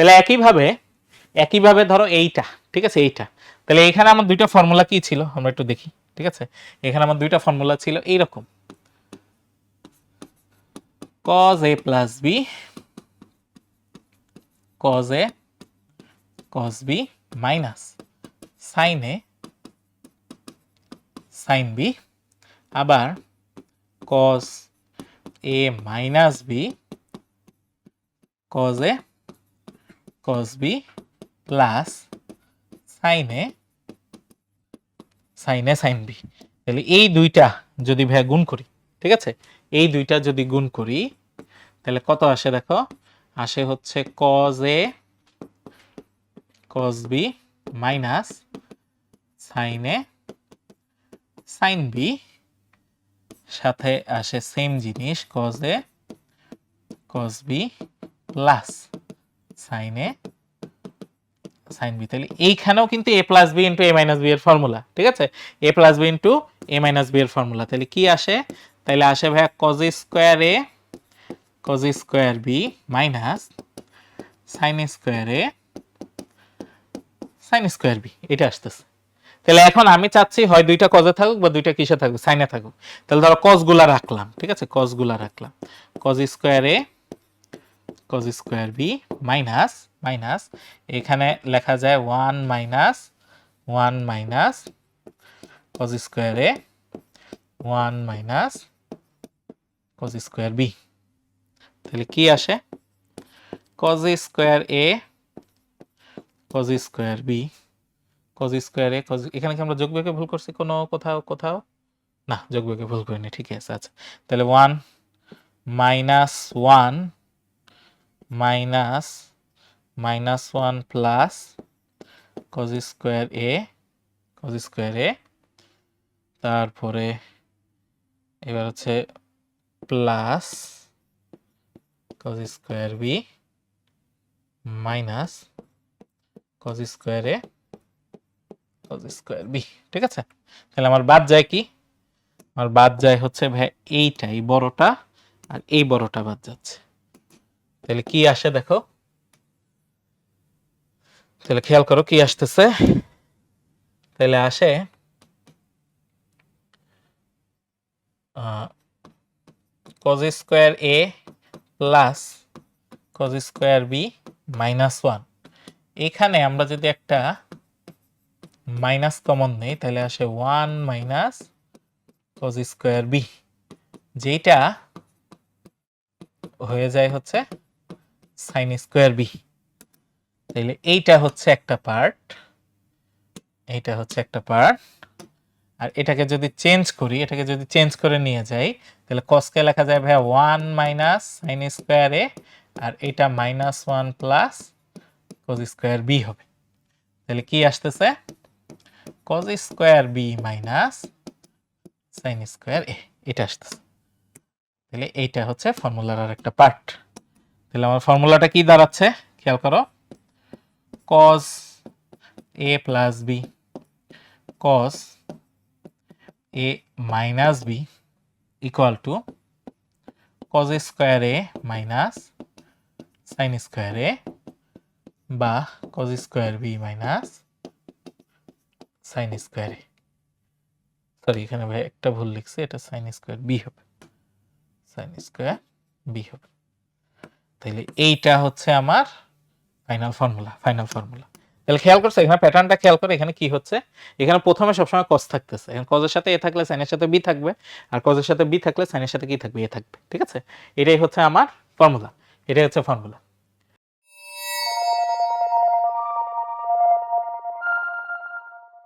তাহলে একইভাবে একইভাবে ধরো এইটা, ঠিক আছে, এইটা। তাহলে এখানে আমার দুইটা ফর্মুলা কি ছিল? আমরা একটু দেখি, ঠিক আছে? এখানে আমার দুইটা ফর্মুলা ছিল এইরকম। cos a plus B cos a, cos b minus sin a, sin b, আবার cos a minus b, cos a cos b plus sin a, sin b তাহলে এই দুইটা যদি ভাইয়া গুণ করি, ঠিক আছে? এই দুইটা যদি গুণ করি, তাহলে কত আসে দেখো? আসে হচ্ছে cos a, cos b minus sin a, sin b সাথে আসে সেম জিনিস, cos a, cos b plus sin a sin b তাহলে এইখানেও কিন্তু a plus B into A minus B এর ফর্মুলা, ঠিক আছে? a plus B into A minus B এর ফর্মুলা, তাহলে কি আসে? তাহলে আসে ভাইয়া square A square B minus sin square A, sin square B এটা আসতেছে। তাহলে এখন আমি চাচ্ছি হয় দুইটা কজে থাকুক বা দুইটা কিসে থাকুক সাইনে থাকুক। তাহলে ধরো কসগুলা রাখলাম, ঠিক আছে? কসগুলা রাখলাম। Cos square A cos square B minus minus এখানে লেখা যায় one minus one minus cos square A one minus cos square B তাহলে কি আসে? Cos square A cos square B cos square A cos এখানে কি আমরা যোগ বিয়োগে ভুল করছি কোনো কোথাও কোথাও? না, যোগ বিয়োগে ভুল করিনি ঠিক আছে আচ্ছা। তাহলে one minus one minus minus one plus cos square A cos square A তারপরে এবার হচ্ছে plus cos square B minus cos square A cos square B ঠিক আছে? তাহলে আমার বাদ যায় কি? আমার বাদ যায় হচ্ছে ভাই এইটা, এই বড়টা, আর এই বড়টা বাদ যাচ্ছে। তাহলে কি আসে দেখো? তাহলে খেয়াল করো কি আসতেছে। তাহলে আসে cos square A plus cos square B minus one এখানে আমরা যদি একটা মাইনাস কমন নেই, তাহলে আসে one minus cos square B যেটা হয়ে যায় হচ্ছে সাইন স্কোয়ার বি তাহলে এইটা হচ্ছে একটা পার্ট এইটা হচ্ছে একটা পার্ট আর এটাকে যদি চেঞ্জ করি, এটাকে যদি চেঞ্জ করে নিয়ে যাই, তাহলে কসকে লেখা যায় ভাইয়া ওয়ান মাইনাস সাইন স্কোয়ার আর এটা minus one plus cos square B হবে। তাহলে কি আসতেছে? Cos square B minus sine square A এটা আসতেছে। তাহলে এইটা হচ্ছে ফর্মুলার আর একটা পার্ট তাহলে আমার ফর্মুলাটা কি দাঁড়াচ্ছে? খেয়াল করো। Cos A plus B cos A minus B equal to cos square A minus sine square A বা cos square B minus sine square A sorry এখানে ভাই একটা ভুল লিখছি, এটা সাইন স্কোয়ার বি হবে। সাইন স্কোয়ার বি হবে। তাহলে এইটা হচ্ছে আমার ফাইনাল ফর্মুলা ফাইনাল ফর্মুলা তাহলে খেয়াল করছ, এখানে প্যাটার্নটা খেয়াল করে, এখানে কি হচ্ছে? এখানে প্রথমে সবসময় কস থাকতেছে। এখানে কজের সাথে এ থাকলে সাইনের সাথে বি থাকবে, আর কজের সাথে বি থাকলে সাইনের সাথে কি থাকবে? এ থাকবে, ঠিক আছে? এটাই হচ্ছে আমার ফর্মুলা এটাই হচ্ছে ফর্মুলা